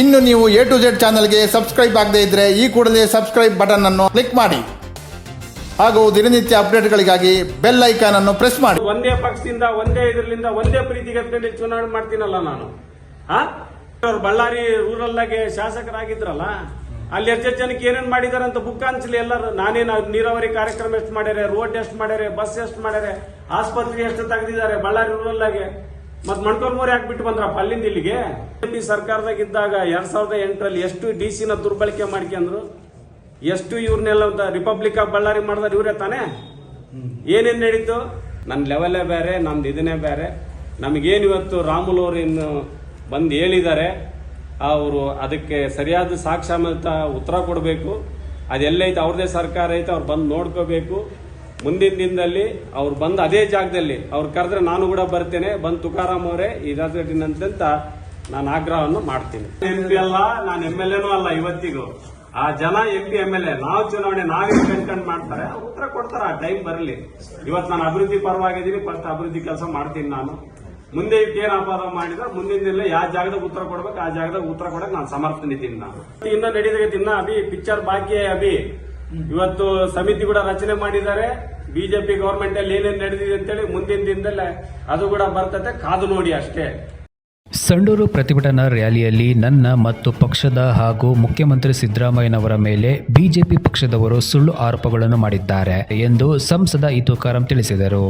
ಇನ್ನು ನೀವು A to Z ಚಾನಲ್ಗೆ ಸಬ್ಸ್ಕ್ರೈಬ್ ಆಗದೇ ಇದ್ರೆ ಈ ಕೂಡಲೇ ಸಬ್ಸ್ಕ್ರೈಬ್ ಬಟನ್ ಅನ್ನು ಕ್ಲಿಕ್ ಮಾಡಿ. ಹಾಗೂ ದಿನನಿತ್ಯ ಅಪ್ಡೇಟ್ಗಳಿಗಾಗಿ ಬೆಲ್ ಐಕಾನ್ ಅನ್ನು ಪ್ರೆಸ್ ಮಾಡಿ. ಒಂದೇ ಪಕ್ಷದಿಂದ, ಒಂದೇ ಇದರಿಂದ ಒಂದೇ ಪ್ರೀತಿಗೆ ಎತ್ಕೊಂಡು ಚುನಾವಣೆ ಮಾಡ್ತೀನಲ್ಲ ನಾನು. ಅವ್ರು ಬಳ್ಳಾರಿ ರೂರಲ್ ಆಗಿ ಶಾಸಕರಾಗಿದ್ರಲ್ಲ, ಅಲ್ಲಿ ಎಷ್ಟು ಜನಕ್ಕೆ ಏನೇನು ಮಾಡಿದಾರೆ ಅಂತ ಬುಕ್ ಅನ್ಸಲಿ ಎಲ್ಲರೂ. ನಾನೇನು ನೀರಾವರಿ ಕಾರ್ಯಕ್ರಮ ಎಷ್ಟು ಮಾಡ್ಯಾರೆ ರೋಡ್ ಎಷ್ಟು ಮಾಡ್ಯಾರೆ ಬಸ್ ಎಷ್ಟು ಮಾಡ್ಯಾರೆ ಆಸ್ಪತ್ರೆ ಎಷ್ಟು ತೆಗೆದಿದ್ದಾರೆ ಬಳ್ಳಾರಿ ರೂರಲ್ ಆಗಿ? ಮತ್ ಮಣ್ಕೋಲ್ ಮೋರಿ ಹಾಕ್ಬಿಟ್ಟು ಬಂದ್ರಪ್ಪ? ಅಲ್ಲಿಂದ ಇಲ್ಲಿಗೆ? ಬಿಜೆಪಿ ಸರ್ಕಾರದಾಗ ಇದ್ದಾಗ ಎರಡ್ ಸಾವಿರದ ಎಂಟರಲ್ಲಿ ಎಷ್ಟು ಡಿ ನ ದುರ್ಬಳಕೆ ಮಾಡ್ಕೊಂಡ್ರು ಎಷ್ಟು ಇವ್ರನ್ನೆಲ್ಲ ರಿಪಬ್ಲಿಕ್ ಆಫ್ ಬಳ್ಳಾರಿ ಮಾಡಿದ್ರೆ ಇವರೇ ತಾನೇ? ಏನೇನ್ ನಡೀತು? ನನ್ನ ಲೆವೆಲೇ ಬೇರೆ ನಮ್ದು ಇದನ್ನೇ ಬೇರೆ. ನಮಗೇನು ಇವತ್ತು ರಾಮುಲು ಅವರು ಬಂದು ಹೇಳಿದ್ದಾರೆ ಅವರು ಅದಕ್ಕೆ ಸರಿಯಾದ ಸಾಕ್ಷ್ಯಮತ ಉತ್ತರ ಕೊಡಬೇಕು. ಅದೆಲ್ಲೈತೆ ಅವ್ರದೇ ಸರ್ಕಾರ ಐತೆ, ಅವ್ರು ಬಂದು ನೋಡ್ಕೋಬೇಕು. ಮುಂದಿನ ದಿನದಲ್ಲಿ ಅವ್ರು ಬಂದು ಅದೇ ಜಾಗದಲ್ಲಿ ಅವ್ರು ಕರೆದ್ರೆ ನಾನು ಕೂಡ ಬರ್ತೇನೆ ಬಂದು ತುಕಾರಾಮ್ ಅವರೇ ಇರಾಜಟ್ಟಿನಂತ ನಾನು ಆಗ್ರಹವನ್ನು ಮಾಡ್ತೀನಿ. ಎಂ ಪಿ ಅಲ್ಲ ನಾನು ಎಂ ಎಲ್ ಎನೂ ಅಲ್ಲ ಇವತ್ತಿಗೂ. ಆ ಜನ M P M L A ನಾವು ಚುನಾವಣೆ ನಾವೇ ಕಣ್ಕಂಡ್ ಮಾಡ್ತಾರೆ ಉತ್ತರ ಕೊಡ್ತಾರೆ ಆ ಟೈಮ್ ಬರಲಿ. ಇವತ್ತು ನಾನು ಅಭಿವೃದ್ಧಿ ಪರವಾಗಿದ್ದೀನಿ ಫಸ್ಟ್ ಅಭಿವೃದ್ಧಿ ಕೆಲಸ ಮಾಡ್ತೀನಿ ನಾನು. ಮುಂದೆ ಏನ್ ಅಪರಾಧ ಮಾಡಿದ್ರೆ ಮುಂದಿನ ದಿನ ಯಾವ ಜಾಗದಾಗ ಉತ್ತರ ಕೊಡ್ಬೇಕು ಆ ಜಾಗದಾಗ ಉತ್ತರ ಕೊಡಕ್ಕೆ ನಾನು ಸಮರ್ಥನಿದ್ದೀನಿ ನಾನು. ಇನ್ನ ನಡೀತೈತಿ ಇನ್ನ ಅಭಿ ಪಿಕ್ಚರ್ ಬಾಕಿ ಅಭಿ. ಇವತ್ತು ಸಮಿತಿ ಕೂಡ ರಚನೆ ಮಾಡಿದ್ದಾರೆ. ಬಿಜೆಪಿ ಗವರ್ಮೆಂಟ್ ಅಲ್ಲಿ ಏನೇನು ನಡೆದಿದೆ ಅಂತೇಳಿ ಮುಂದಿನ ದಿನದಲ್ಲೇ ಅದು ಕೂಡ ಬರ್ತದೆ. ಕಾದು ನೋಡಿ ಅಷ್ಟೇ. ಸಂಡೂರು ಪ್ರತಿಭಟನಾ ರ್ಯಾಲಿಯಲ್ಲಿ ನನ್ನ ಮತ್ತು ಪಕ್ಷದ ಹಾಗೂ ಮುಖ್ಯಮಂತ್ರಿ ಸಿದ್ದರಾಮಯ್ಯನವರ ಮೇಲೆ ಬಿಜೆಪಿ ಪಕ್ಷದವರು ಸುಳ್ಳು ಆರೋಪಗಳನ್ನು ಮಾಡಿದ್ದಾರೆ ಎಂದು ಸಂಸದ ಇತುಕಾರಂ ತಿಳಿಸಿದರು.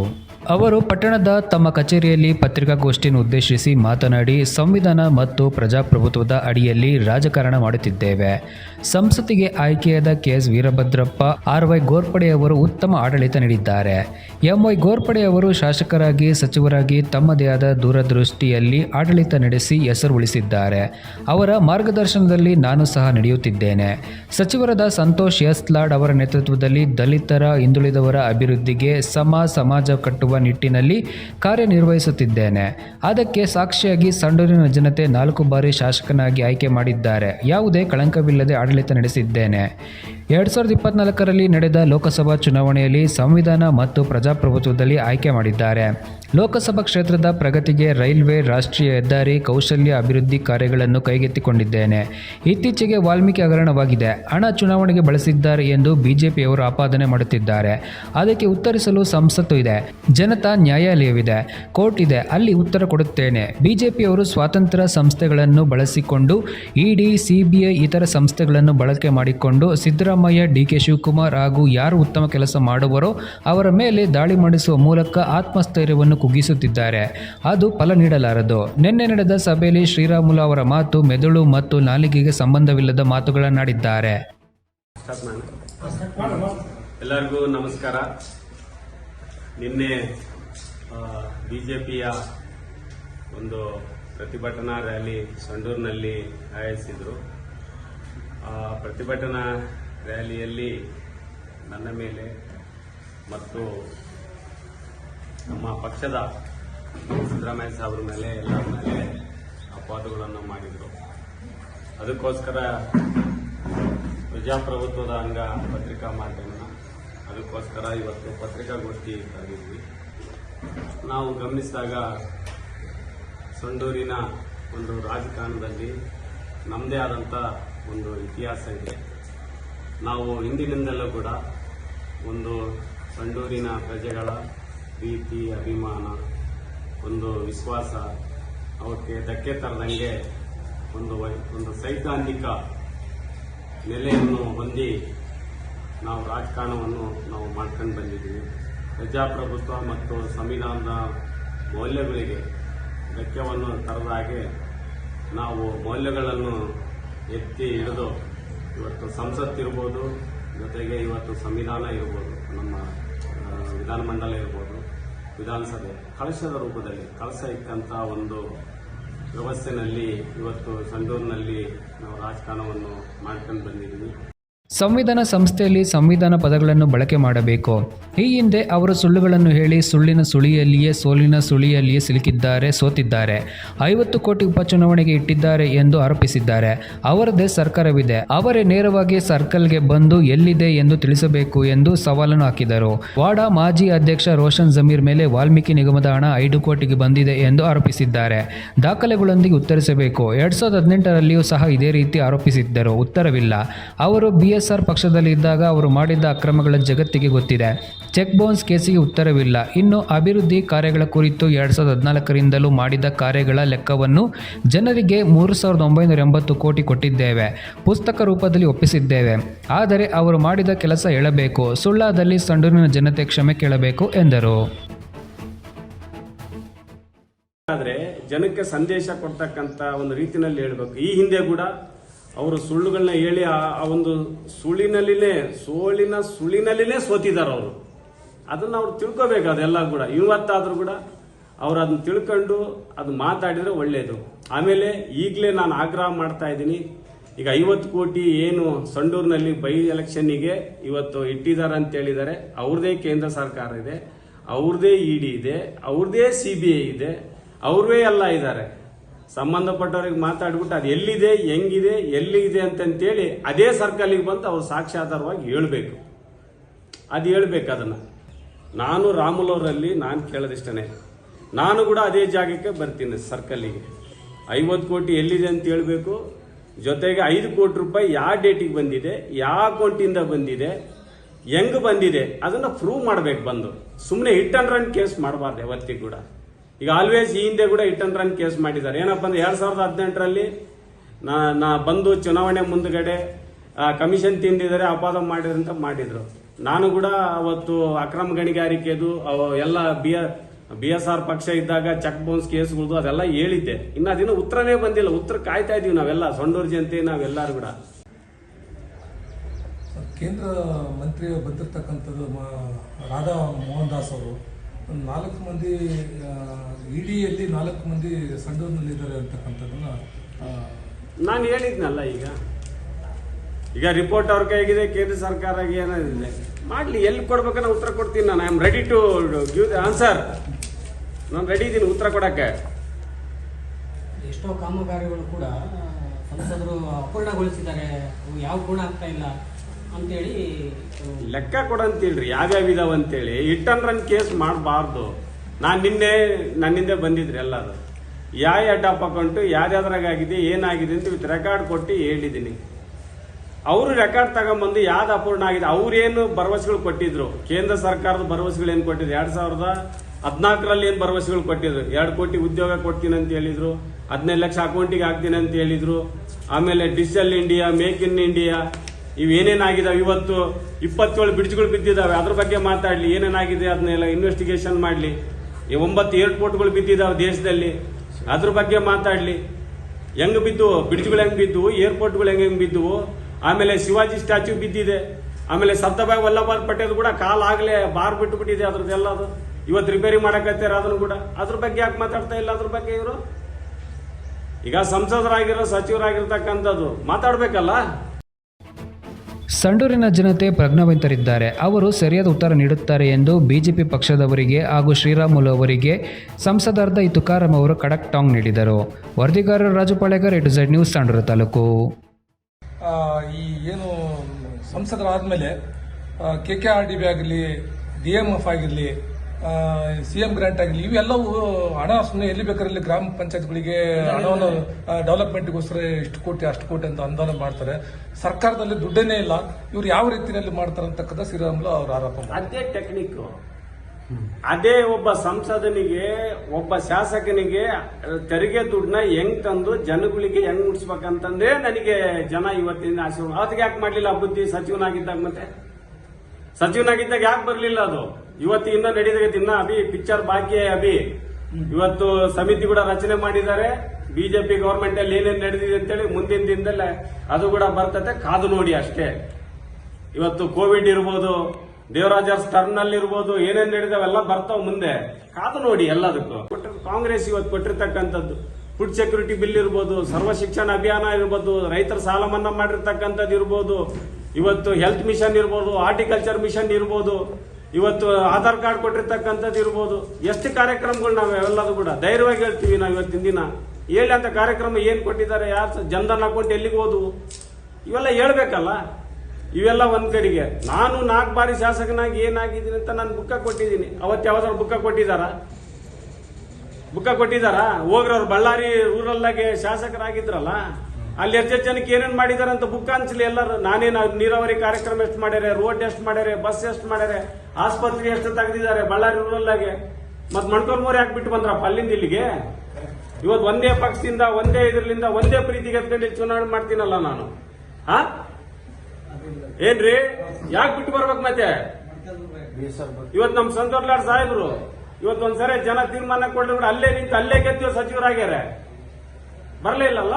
ಅವರು ಪಟ್ಟಣದ ತಮ್ಮ ಕಚೇರಿಯಲ್ಲಿ ಪತ್ರಿಕಾಗೋಷ್ಠಿಯನ್ನು ಉದ್ದೇಶಿಸಿ ಮಾತನಾಡಿ, ಸಂವಿಧಾನ ಮತ್ತು ಪ್ರಜಾಪ್ರಭುತ್ವದ ಅಡಿಯಲ್ಲಿ ರಾಜಕಾರಣ ಮಾಡುತ್ತಿದ್ದೇವೆ. ಸಂಸತ್ತಿಗೆ ಆಯ್ಕೆಯಾದ K S Veerabhadrappa, R Y Ghorpade ಅವರು ಉತ್ತಮ ಆಡಳಿತ ನೀಡಿದ್ದಾರೆ. ಎಂವೈ ಗೋರ್ಪಡೆ ಅವರು ಶಾಸಕರಾಗಿ, ಸಚಿವರಾಗಿ ತಮ್ಮದೇ ಆದ ದೂರದೃಷ್ಟಿಯಲ್ಲಿ ಆಡಳಿತ ನಡೆಸಿ ಹೆಸರು ಉಳಿಸಿದ್ದಾರೆ. ಅವರ ಮಾರ್ಗದರ್ಶನದಲ್ಲಿ ನಾನು ಸಹ ನಡೆಯುತ್ತಿದ್ದೇನೆ. ಸಚಿವರಾದ ಸಂತೋಷ್ ಎಸ್ ಲಾಡ್ ಅವರ ನೇತೃತ್ವದಲ್ಲಿ ದಲಿತರ ಹಿಂದುಳಿದವರ ಅಭಿವೃದ್ಧಿಗೆ ಸಮ ಸಮಾಜ ಕಟ್ಟುವ ನಿಟ್ಟಿನಲ್ಲಿ ಕಾರ್ಯನಿರ್ವಹಿಸುತ್ತಿದ್ದೇನೆ. ಅದಕ್ಕೆ ಸಾಕ್ಷಿಯಾಗಿ ಸಂಡೂರಿನ ಜನತೆ ನಾಲ್ಕು ಬಾರಿ ಶಾಸಕನಾಗಿ ಆಯ್ಕೆ ಮಾಡಿದ್ದಾರೆ. ಯಾವುದೇ ಕಳಂಕವಿಲ್ಲದೆ ಆಡಳಿತ ನಡೆಸಿದ್ದೇನೆ. ಎರಡು ಸಾವಿರದ ಇಪ್ಪತ್ನಾಲ್ಕರಲ್ಲಿ ನಡೆದ ಲೋಕಸಭಾ ಚುನಾವಣೆಯಲ್ಲಿ ಸಂವಿಧಾನ ಮತ್ತು ಪ್ರಜಾಪ್ರಭುತ್ವದಲ್ಲಿ ಆಯ್ಕೆ ಮಾಡಿದ್ದಾರೆ. ಲೋಕಸಭಾ ಕ್ಷೇತ್ರದ ಪ್ರಗತಿಗೆ ರೈಲ್ವೆ, ರಾಷ್ಟ್ರೀಯ ಹೆದ್ದಾರಿ, ಕೌಶಲ್ಯ ಅಭಿವೃದ್ಧಿ ಕಾರ್ಯಗಳನ್ನು ಕೈಗೆತ್ತಿಕೊಂಡಿದ್ದೇನೆ. ಇತ್ತೀಚೆಗೆ ವಾಲ್ಮೀಕಿ ಹಗರಣವಾಗಿದೆ. ಹಣ ಚುನಾವಣೆಗೆ ಬಳಸಿದ್ದಾರೆ ಎಂದು ಬಿಜೆಪಿಯವರು ಆಪಾದನೆ ಮಾಡುತ್ತಿದ್ದಾರೆ. ಅದಕ್ಕೆ ಉತ್ತರಿಸಲು ಸಂಸತ್ತು ಇದೆ. ಜನತಾ ನ್ಯಾಯಾಲಯವಿದೆ. ಕೋರ್ಟ್ ಇದೆ. ಅಲ್ಲಿ ಉತ್ತರ ಕೊಡುತ್ತೇನೆ. ಬಿಜೆಪಿಯವರು ಸ್ವಾತಂತ್ರ್ಯ ಸಂಸ್ಥೆಗಳನ್ನು ಬಳಸಿಕೊಂಡು, ಇಡಿ, ಸಿಬಿಐ, ಇತರ ಸಂಸ್ಥೆಗಳನ್ನು ಬಳಕೆ ಮಾಡಿಕೊಂಡು ಸಿದ್ದರಾಮಯ್ಯ ಡಿ ಕೆ ಶಿವಕುಮಾರ್ ಹಾಗೂ ಯಾರು ಉತ್ತಮ ಕೆಲಸ ಮಾಡುವರೋ ಅವರ ಮೇಲೆ ದಾಳಿ ಮಾಡಿಸುವ ಮೂಲಕ ಆತ್ಮಸ್ಥೈರ್ಯವನ್ನು ಕುಗ್ಗಿಸುತ್ತಿದ್ದಾರೆ. ಅದು ಫಲ ನೀಡಲಾರದು. ನಿನ್ನೆ ನಡೆದ ಸಭೆಯಲ್ಲಿ ಶ್ರೀರಾಮುಲು ಅವರ ಮಾತು ಮೆದುಳು ಮತ್ತು ನಾಲಿಗೆಗೆ ಸಂಬಂಧವಿಲ್ಲದ ಮಾತುಗಳನ್ನಾಡಿದ್ದಾರೆ. ಎಲ್ಲರಿಗೂ ನಮಸ್ಕಾರ. ನಿನ್ನೆ ಬಿಜೆಪಿಯ ಒಂದು ಪ್ರತಿಭಟನಾ ರ್ಯಾಲಿ ಸಂಡೂರಿನಲ್ಲಿ ಆಯೋಜಿಸಿದ್ರು. ಪ್ರತಿಭಟನಾ ರ್ಯಾಲಿಯಲ್ಲಿ ನನ್ನ ಮೇಲೆ ಮತ್ತು ನಮ್ಮ ಪಕ್ಷದ ಸಿದ್ದರಾಮಯ್ಯ ಸಾಹೇಬ್ರ ಮೇಲೆ ಎಲ್ಲರ ಮೇಲೆ ಅಪವಾದಗಳನ್ನು ಮಾಡಿದರು. ಅದಕ್ಕೋಸ್ಕರ ಪ್ರಜಾಪ್ರಭುತ್ವದ ಅಂಗ ಪತ್ರಿಕಾ ಮಾಧ್ಯಮ ಅದಕ್ಕೋಸ್ಕರ ಇವತ್ತು ಪತ್ರಿಕಾಗೋಷ್ಠಿ ಕರೆದಿದ್ವಿ. ನಾವು ಗಮನಿಸಿದಾಗ ಸಂಡೂರಿನ ಒಂದು ರಾಜಕಾರಣದಲ್ಲಿ ನಮ್ಮದೇ ಆದಂಥ ಒಂದು ಇತಿಹಾಸ ಇದೆ. ನಾವು ಹಿಂದಿನಿಂದಲೂ ಕೂಡ ಒಂದು ಸಂಡೂರಿನ ಪ್ರಜೆಗಳ ಪ್ರೀತಿ, ಅಭಿಮಾನ, ಒಂದು ವಿಶ್ವಾಸ ಅವಕ್ಕೆ ಧಕ್ಕೆ ತರದಂಗೆ ಒಂದು ಒಂದು ಸೈದ್ಧಾಂತಿಕ ನೆಲೆಯನ್ನು ಹೊಂದಿ ನಾವು ರಾಜಕಾರಣವನ್ನು ನಾವು ಮಾಡ್ಕೊಂಡು ಬಂದಿದ್ದೀವಿ. ಪ್ರಜಾಪ್ರಭುತ್ವ ಮತ್ತು ಸಂವಿಧಾನದ ಮೌಲ್ಯಗಳಿಗೆ ಧಕ್ಕೆವನ್ನು ತರದ ಹಾಗೆ ನಾವು ಮೌಲ್ಯಗಳನ್ನು ಎತ್ತಿ ಹಿಡಿದು ಇವತ್ತು ಸಂಸತ್ ಇರ್ಬೋದು, ಜೊತೆಗೆ ಇವತ್ತು ಸಂವಿಧಾನ ಇರ್ಬೋದು, ನಮ್ಮ ವಿಧಾನಮಂಡಲ ಇರ್ಬೋದು, ವಿಧಾನಸಭೆ, ಕಳಶದ ರೂಪದಲ್ಲಿ ಕಳಶ ಇಕ್ಕಂಥ ಒಂದು ವ್ಯವಸ್ಥೆಯಲ್ಲಿ ಇವತ್ತು ಸಂಡೂರಿನಲ್ಲಿ ನಾವು ರಾಜಕಾರಣವನ್ನು ಮಾಡ್ಕೊಂಡು ಬಂದಿದ್ದೀವಿ. ಸಂವಿಧಾನ ಸಂಸ್ಥೆಯಲ್ಲಿ ಸಂವಿಧಾನ ಪದಗಳನ್ನು ಬಳಕೆ ಮಾಡಬೇಕು. ಈ ಹಿಂದೆ ಅವರು ಸುಳ್ಳುಗಳನ್ನು ಹೇಳಿ ಸುಳ್ಳಿನ ಸುಳಿಯಲ್ಲಿಯೇ, ಸೋಲಿನ ಸುಳಿಯಲ್ಲಿಯೇ ಸಿಲುಕಿದ್ದಾರೆ, ಸೋತಿದ್ದಾರೆ. ಐವತ್ತು ಕೋಟಿ ಉಪಚುನಾವಣೆಗೆ ಇಟ್ಟಿದ್ದಾರೆ ಎಂದು ಆರೋಪಿಸಿದ್ದಾರೆ. ಅವರದೇ ಸರ್ಕಾರವಿದೆ. ಅವರೇ ನೇರವಾಗಿ ಸರ್ಕಲ್ಗೆ ಬಂದು ಎಲ್ಲಿದೆ ಎಂದು ತಿಳಿಸಬೇಕು ಎಂದು ಸವಾಲನ್ನು ಹಾಕಿದರು. ವಾಡಾ ಮಾಜಿ ಅಧ್ಯಕ್ಷ ರೋಷನ್ ಜಮೀರ್ ಮೇಲೆ ವಾಲ್ಮೀಕಿ ನಿಗಮದ ಹಣ ಐದು ಕೋಟಿಗೆ ಬಂದಿದೆ ಎಂದು ಆರೋಪಿಸಿದ್ದಾರೆ. ದಾಖಲೆಗಳೊಂದಿಗೆ ಉತ್ತರಿಸಬೇಕು. ಎರಡ್ ಸಾವಿರದ ಹದಿನೆಂಟರಲ್ಲಿಯೂ ಸಹ ಇದೇ ರೀತಿ ಆರೋಪಿಸಿದ್ದರು. ಉತ್ತರವಿಲ್ಲ. ಅವರು ಬಿಎಸ್ಆರ್ ಪಕ್ಷದಲ್ಲಿದ್ದಾಗ ಅವರು ಮಾಡಿದ ಅಕ್ರಮಗಳ ಜಗತ್ತಿಗೆ ಗೊತ್ತಿದೆ. ಚೆಕ್ ಬೌನ್ಸ್ ಕೇಸಿಗೆ ಉತ್ತರವಿಲ್ಲ. ಇನ್ನು ಅಭಿವೃದ್ಧಿ ಕಾರ್ಯಗಳ ಕುರಿತು ಎರಡು ಸಾವಿರದ ಹದಿನಾಲ್ಕರಿಂದಲೂ ಮಾಡಿದ ಕಾರ್ಯಗಳ ಲೆಕ್ಕವನ್ನು ಜನರಿಗೆ ಮೂರು ಸಾವಿರದ ಒಂಬೈನೂರ ಎಂಬತ್ತು ಕೋಟಿ ಕೊಟ್ಟಿದ್ದೇವೆ. ಪುಸ್ತಕ ರೂಪದಲ್ಲಿ ಒಪ್ಪಿಸಿದ್ದೇವೆ. ಆದರೆ ಅವರು ಮಾಡಿದ ಕೆಲಸ ಹೇಳಬೇಕು. ಸುಳ್ಳಾದಲ್ಲಿ ಸಂಡೂರಿನ ಜನತೆ ಕ್ಷಮೆ ಕೇಳಬೇಕು ಎಂದರು. ಆದರೆ ಜನಕ್ಕೆ ಸಂದೇಶ ಕೊಡ್ತಕ್ಕಂತ ಒಂದು ರೀತಿಯಲ್ಲಿ ಹೇಳ್ಬೇಕು. ಈ ಹಿಂದೆ ಕೂಡ ಅವರು ಸುಳ್ಳುಗಳನ್ನ ಹೇಳಿ ಆ ಒಂದು ಸುಳಿನಲ್ಲಿನೇ, ಸೋಳಿನ ಸುಳಿನಲ್ಲಿನೇ ಸೋತಿದ್ದಾರೆ ಅವರು. ಅದನ್ನ ಅವ್ರು ತಿಳ್ಕೋಬೇಕು ಅದೆಲ್ಲ ಕೂಡ. ಇವತ್ತಾದ್ರೂ ಕೂಡ ಅವ್ರು ಅದನ್ನ ತಿಳ್ಕೊಂಡು ಅದು ಮಾತಾಡಿದ್ರೆ ಒಳ್ಳೆಯದು ಆಮೇಲೆ ಈಗಲೇ ನಾನು ಆಗ್ರಹ ಮಾಡ್ತಾ ಇದ್ದೀನಿ. ಈಗ ಐವತ್ತು ಕೋಟಿ ಏನು ಸಂಡೂರಿನಲ್ಲಿ ಬೈ ಎಲೆಕ್ಷನ್ನಿಗೆ ಇವತ್ತು ಇಟ್ಟಿದ್ದಾರೆ ಅಂತ ಹೇಳಿದ್ದಾರೆ. ಅವ್ರದೇ ಕೇಂದ್ರ ಸರ್ಕಾರ ಇದೆ, ಅವ್ರದೇ ಇಡಿ ಇದೆ, ಅವ್ರದೇ ಸಿ ಬಿ ಐ ಇದೆ, ಅವ್ರವೇ ಎಲ್ಲ ಇದ್ದಾರೆ. ಸಂಬಂಧಪಟ್ಟವ್ರಿಗೆ ಮಾತಾಡ್ಬಿಟ್ಟು ಅದು ಎಲ್ಲಿದೆ, ಹೆಂಗಿದೆ, ಎಲ್ಲಿದೆ ಅಂತಂತೇಳಿ ಅದೇ ಸರ್ಕಲಿಗೆ ಬಂದು ಅವ್ರು ಸಾಕ್ಷಾಧಾರವಾಗಿ ಹೇಳಬೇಕು. ಅದು ಹೇಳ್ಬೇಕು ಅದನ್ನು. ನಾನು ರಾಮುಲವರಲ್ಲಿ ನಾನು ಕೇಳೋದಿಷ್ಟನೇ. ನಾನು ಕೂಡ ಅದೇ ಜಾಗಕ್ಕೆ ಬರ್ತೀನಿ ಸರ್ಕಲ್ಲಿಗೆ ಐವತ್ತು ಕೋಟಿ ಎಲ್ಲಿದೆ ಅಂತ ಹೇಳಬೇಕು. ಜೊತೆಗೆ ಐದು ಕೋಟಿ ರೂಪಾಯಿ ಯಾವ ಡೇಟಿಗೆ ಬಂದಿದೆ, ಯಾವ ಅಕೌಂಟಿಂದ ಬಂದಿದೆ, ಹೆಂಗೆ ಬಂದಿದೆ, ಅದನ್ನು ಪ್ರೂವ್ ಮಾಡಬೇಕು ಬಂದು. ಸುಮ್ಮನೆ ಹಿಟ್ ರನ್ ಕೇಸ್ ಮಾಡಬಾರ್ದು ಯಾವತ್ತಿಗೂ ಕೂಡ. ಈಗ ಆಲ್ವೇಸ್ ಈ ಹಿಂದೆ ಕೂಡ ಹಿಟ್ ರನ್ ಕೇಸ್ ಮಾಡಿದ್ದಾರೆ. ಏನಪ್ಪ ಅಂದ್ರೆ ಎರಡ್ ಸಾವಿರದ ಹದಿನೆಂಟರಲ್ಲಿ ನಾ ನಾ ಬಂದು ಚುನಾವಣೆ ಮುಂದ್ಗಡೆ ಕಮಿಷನ್ ತಿಂದಿದ್ದಾರೆ ಅಪಾದ ಮಾಡಿದ್ರು ಅಂತ ಮಾಡಿದ್ರು. ನಾನು ಕೂಡ ಅವತ್ತು ಅಕ್ರಮ ಗಣಿಗಾರಿಕೆದು ಎಲ್ಲ ಬಿ ಬಿ ಎಸ್ ಆರ್ ಪಕ್ಷ ಇದ್ದಾಗ ಚೆಕ್ ಬೌನ್ಸ್ ಕೇಸ್ಗಳದು ಅದೆಲ್ಲ ಹೇಳಿದ್ದೆ. ಇನ್ನು ಅದಿನ ಉತ್ತರನೇ ಬಂದಿಲ್ಲ. ಉತ್ತರ ಕಾಯ್ತಾ ಇದೀವಿ ನಾವೆಲ್ಲ ಸೊಂಡೂರ್ ಜಯಂತಿ ನಾವೆಲ್ಲರೂ ಕೂಡ. ಕೇಂದ್ರ ಮಂತ್ರಿ ಬಂದಿರತಕ್ಕಂಥದ್ದು ರಾಧಾ ಮೋಹನ್ ದಾಸ್ ಅವರು. ಒಂದು ನಾಲ್ಕು ಮಂದಿ ಇಡಿಯಲ್ಲಿ ನಾಲ್ಕು ಮಂದಿ ಸಂಡೂರಿನಲ್ಲಿದ್ದಾರೆ ಅಂತಕ್ಕಂಥದ್ದನ್ನ ನಾನು ಹೇಳಿದ್ನಲ್ಲ ಈಗ. ಈಗ ರಿಪೋರ್ಟ್ ಅವ್ರ ಕೈಗಿದೆ ಕೇಂದ್ರ ಸರ್ಕಾರ ಏನಿದೆ ಮಾಡ್ಲಿ ಎಲ್ಲಿ ಕೊಡ್ಬೇಕನ್ನ ಉತ್ತರ ಕೊಡ್ತೀನಿ ನಾನು. I am ready to give the answer ನಾನು ರೆಡಿ ಇದ್ದೀನಿ ಉತ್ತರ ಕೊಡಕ್ಕೆ. ಎಷ್ಟೋ ಕಾಮಗಾರಿಗಳು ಕೂಡ ಸಂಸದರು ಅಪೂರ್ಣಗೊಳಿಸಿದ್ದಾರೆ. ಯಾವ ಗುಣ ಆಗ್ತಾ ಇಲ್ಲ? ಅಂತೇಳಿ ಲೆಕ್ಕ ಕೊಡಂತೇಳ್ರಿ ಯಾವ್ಯಾವ ಇದಾವ ಅಂತೇಳಿ. ಹಿಟ್ ಅಂಡ್ ರನ್ ಕೇಸ್ ಮಾಡಬಾರ್ದು. ನಾನು ನಿನ್ನೆ ನನ್ನಿಂದ ಬಂದಿದ್ರಿ ಎಲ್ಲದು ಯಾವ ಅಡ್ಡಪ್ ಅಕೌಂಟು ಯಾರ್ಯಾದ್ರಾಗಿದೆ ಏನಾಗಿದೆ ಅಂತ ವಿತ್ ರೆಕಾರ್ಡ್ ಕೊಟ್ಟು ಹೇಳಿದ್ದೀನಿ. ಅವರು ರೆಕಾರ್ಡ್ ತಗೊಂಬಂದು ಯಾವ್ದು ಅಪೂರ್ಣ ಆಗಿದೆ, ಅವ್ರೇನು ಭರವಸೆಗಳು ಕೊಟ್ಟಿದ್ರು. ಕೇಂದ್ರ ಸರ್ಕಾರದ ಭರವಸೆಗಳು ಏನು ಕೊಟ್ಟಿದ್ರು? ಎರಡು ಸಾವಿರದ ಹದಿನಾಲ್ಕರಲ್ಲಿ ಏನು ಭರವಸೆಗಳು ಕೊಟ್ಟಿದ್ರು? ಎರಡು ಕೋಟಿ ಉದ್ಯೋಗ ಕೊಡ್ತೀನಿ ಅಂತ ಹೇಳಿದ್ರು. ಹದಿನೈದು ಲಕ್ಷ ಅಕೌಂಟಿಗೆ ಹಾಕ್ತೀನಿ ಅಂತ ಹೇಳಿದ್ರು. ಆಮೇಲೆ digital India make in India ಇವೇನೇನಾಗಿದಾವೆ ಇವತ್ತು ಇಪ್ಪತ್ತೇಳು ಬ್ರಿಡ್ಜ್ಗಳು ಬಿದ್ದಿದ್ದಾವೆ. ಅದ್ರ ಬಗ್ಗೆ ಮಾತಾಡ್ಲಿ. ಏನೇನಾಗಿದೆ? ಅದನ್ನೆಲ್ಲ ಇನ್ವೆಸ್ಟಿಗೇಷನ್ ಮಾಡಲಿ. ಈ ಒಂಬತ್ತು ಏರ್ಪೋರ್ಟ್ಗಳು ಬಿದ್ದಿದ್ದಾವೆ ದೇಶದಲ್ಲಿ. ಅದ್ರ ಬಗ್ಗೆ ಮಾತಾಡ್ಲಿ. ಹೆಂಗೆ ಬಿದ್ದು? ಬ್ರಿಡ್ಜ್ಗಳು ಹೆಂಗೆ ಬಿದ್ದುವು ಏರ್ಪೋರ್ಟ್ಗಳು ಹೆಂಗೆ ಹೆಂಗೆ ಬಿದ್ದವು ಆಮೇಲೆ ಶಿವಾಜಿ ಸ್ಟ್ಯಾಚು ಬಿದ್ದಿದೆ. ಆಮೇಲೆ ಸತ್ತಬಾಯಿ ವಲ್ಲಭಾಯ್ ಪಟೇಲ್ ಕೂಡ ಕಾಲಾಗಲೇ ಬಾರ್ ಬಿಟ್ಟು ಬಿಟ್ಟಿದೆ ಅದ್ರದ್ದೆಲ್ಲ ಅದು. ಇವತ್ತು ರಿಪೇರಿ ಮಾಡಕತ್ತಾರ ಅದನ್ನು ಕೂಡ. ಅದ್ರ ಬಗ್ಗೆ ಯಾಕೆ ಮಾತಾಡ್ತಾ ಇಲ್ಲ ಅದ್ರ ಬಗ್ಗೆ ಇವರು? ಈಗ ಸಂಸದರಾಗಿರೋ ಸಚಿವರಾಗಿರ್ತಕ್ಕಂಥದ್ದು. ಮಾತಾಡ್ಬೇಕಲ್ಲ? ಸಂಡೂರಿನ ಜನತೆ ಪ್ರಜ್ಞಾವಂತರಿದ್ದಾರೆ. ಅವರು ಸರಿಯಾದ ಉತ್ತರ ನೀಡುತ್ತಾರೆ ಎಂದು ಬಿಜೆಪಿ ಪಕ್ಷದವರಿಗೆ ಹಾಗೂ ಶ್ರೀರಾಮುಲು ಅವರಿಗೆ ಸಂಸದಾರ್ಥ ಈ ತುಕಾರಾಮ್ ಅವರು ಖಡಕ್ ಟಾಂಗ್ ನೀಡಿದರು. ವರದಿಗಾರರು Raju Palegar A to Z news, Sandur taluk. ಈ ಏನು ಸಂಸದರಾದ್ಮೇಲೆ K K R D B ಆಗಿರಲಿ, ಡಿ ಎಂ ಎಫ್ ಆಗಿರಲಿ ಸಿ ಎಂ ಗ್ರಾಂಟ್ ಆಗಲಿ ಇವೆಲ್ಲವೂ ಹಣ ಸುಮ್ಮನೆ ಎಲ್ಲಿ ಬೇಕಾದಲ್ಲಿ ಗ್ರಾಮ ಪಂಚಾಯತ್ಗಳಿಗೆ ಹಣವನ್ನು ಡೆವಲಪ್ಮೆಂಟ್ಗೋಸ್ಕರ ಇಷ್ಟು ಕೋಟಿ ಅಷ್ಟು ಕೋಟಿ ಅಂತ ಅನುದಾನ ಮಾಡ್ತಾರೆ. ಸರ್ಕಾರದಲ್ಲಿ ದುಡ್ಡೇನೇ ಇಲ್ಲ. ಇವ್ರು ಯಾವ ರೀತಿಯಲ್ಲಿ ಮಾಡ್ತಾರೆ ಅಂತಕ್ಕಂಥ ಶ್ರೀರಾಮುಲು ಅವ್ರ ಆರೋಪ ಅದೇ ಟೆಕ್ನಿಕ್ ಅದೇ ಒಬ್ಬ ಸಂಸದನಿಗೆ ಒಬ್ಬ ಶಾಸಕನಿಗೆ ತೆರಿಗೆ ದುಡ್ಡನ್ನ ಹೆಂಗ್ ತಂದು ಜನಗಳಿಗೆ ಹೆಂಗ್ ಮುಟ್ಸ್ಬೇಕಂತಂದ್ರೆ ನನಗೆ ಜನ ಇವತ್ತಿನ ಆಶೀರ್ವಾದ. ಅದಕ್ಕೆ ಯಾಕೆ ಮಾಡಲಿಲ್ಲ ಬುದ್ಧಿ? ಸಚಿವನಾಗಿದ್ದಾಗ ಮತ್ತೆ? ಸಚಿವನಾಗಿದ್ದಾಗ ಯಾಕೆ ಬರಲಿಲ್ಲ ಅದು? ಇವತ್ತು ಇನ್ನ ದಿನ ಅಭಿ, ಪಿಕ್ಚರ್ ಬಾಕಿ ಅಭಿ. ಇವತ್ತು ಸಮಿತಿ ಕೂಡ ರಚನೆ ಮಾಡಿದ್ದಾರೆ. ಬಿಜೆಪಿ ಗವರ್ಮೆಂಟ್ ಅಲ್ಲಿ ಏನೇನ್ ನಡೆದಿದೆ ಅಂತೇಳಿ ಮುಂದಿನ ದಿನದಲ್ಲೇ ಅದು ಕೂಡ ಬರ್ತದೆ. ಕಾದು ನೋಡಿ ಅಷ್ಟೇ. ಇವತ್ತು ಕೋವಿಡ್ ಇರ್ಬೋದು ದೇವರಾಜರ್ಸ್ ಟರ್ನ್ ಅಲ್ಲಿ ಇರ್ಬೋದು, ಏನೇನ್ ನಡೆದವೆಲ್ಲ ಬರ್ತಾವ ಮುಂದೆ. ಕಾದು ನೋಡಿ ಎಲ್ಲದಕ್ಕೂ. ಕಾಂಗ್ರೆಸ್ ಇವತ್ತು ಕೊಟ್ಟಿರ್ತಕ್ಕಂಥದ್ದು. ಫುಡ್ ಸೆಕ್ಯೂರಿಟಿ ಬಿಲ್ ಇರ್ಬೋದು, ಸರ್ವ ಶಿಕ್ಷಣ ಅಭಿಯಾನ ಇರ್ಬೋದು, ರೈತರ ಸಾಲ ಮನ್ನಾ ಮಾಡಿರ್ತಕ್ಕಂಥದ್ದು ಇರ್ಬೋದು. ಇವತ್ತು ಹೆಲ್ತ್ ಮಿಷನ್ ಇರ್ಬೋದು, ಹಾರ್ಟಿಕಲ್ಚರ್ ಮಿಷನ್ ಇರ್ಬೋದು. ಇವತ್ತು ಆಧಾರ್ ಕಾರ್ಡ್ ಕೊಟ್ಟಿರ್ತಕ್ಕಂಥದ್ದು ಇರ್ಬೋದು. ಎಷ್ಟು ಕಾರ್ಯಕ್ರಮಗಳು ನಾವು ಎಲ್ಲದು ಕೂಡ ಧೈರ್ಯವಾಗಿ ಹೇಳ್ತೀವಿ ನಾವು ಇವತ್ತಿನ ದಿನ. ಹೇಳಿ ಅಂತ ಕಾರ್ಯಕ್ರಮ ಏನು ಕೊಟ್ಟಿದ್ದಾರೆ, ಯಾರು ಜನ್ಧನ್ ಅಕೌಂಟ್ ಎಲ್ಲಿಗೆ ಹೋದವು? ಇವೆಲ್ಲ ಹೇಳ್ಬೇಕಲ್ಲ. ಇವೆಲ್ಲ ಒಂದು ಕಡೆಗೆ. ನಾನು ನಾಲ್ಕು ಬಾರಿ ಶಾಸಕನಾಗಿ ಏನಾಗಿದ್ದೀನಿ ಅಂತ ನಾನು ಬುಕ್ಕ ಕೊಟ್ಟಿದ್ದೀನಿ. ಅವತ್ತು ಯಾವ್ದಾದ್ರು ಬುಕ್ಕ ಕೊಟ್ಟಿದ್ದಾರಾ? ಬುಕ್ಕ ಕೊಟ್ಟಿದಾರ ಹೋಗ್ರವ್ರು, ಬಳ್ಳಾರಿ ರೂರಲ್ಲಾಗೆ ಶಾಸಕರಾಗಿದ್ರಲ್ಲ. ಅಲ್ಲಿ ಎಷ್ಟು ಜನಕ್ಕೆ ಏನೇನ್ ಮಾಡಿದಾರೆ ಅಂತ ಬುಕ್ ಅನ್ಸಲಿ ಎಲ್ಲರೂ. ನಾನೇನು ನೀರಾವರಿ ಕಾರ್ಯಕ್ರಮ ಎಷ್ಟು ಮಾಡ್ಯಾರೆ ರೋಡ್ ಎಷ್ಟು ಮಾಡ್ಯಾರೆ ಬಸ್ ಎಷ್ಟು ಮಾಡ್ಯಾರೆ, ಆಸ್ಪತ್ರೆ ಎಷ್ಟು ತೆಗೆದಿದ್ದಾರೆ, ಬಳ್ಳಾರಿ ರೂರಲ್ ಆಗಿ. ಮತ್ ಮಣ್ಕೂರ್ ಯಾಕೆ ಬಿಟ್ಟು ಬಂದ್ರಪ್ಪ ಅಲ್ಲಿಂದ ಇಲ್ಲಿಗೆ. ಇವತ್ತು ಒಂದೇ ಪಕ್ಷದಿಂದ, ಒಂದೇ ಇದರಿಂದ ಒಂದೇ ಪ್ರೀತಿಗೆ ಎತ್ಕೊಂಡು ಚುನಾವಣೆ ಮಾಡ್ತೀನಲ್ಲ ನಾನು. ಹಾ? ಏನ್ರಿ? ಯಾಕೆ ಬಿಟ್ಟು ಬರ್ಬೇಕು ಮತ್ತೆ? ಇವತ್ತು ನಮ್ ಸಂತೋಷ್ ಲಾಡ್ ಸಾಹೇಬ್ರು ಇವತ್ತು ಒಂದ್ಸರಿ ಜನ ತೀರ್ಮಾನ ಕೊಡ್ಲಿ ಕೂಡ ಅಲ್ಲೇ ನಿಂತು ಅಲ್ಲೇ ಗೆದ್ದು ಸಚಿವರಾಗ್ಯಾರ. ಬರ್ಲೇ ಇಲ್ಲಲ್ಲ?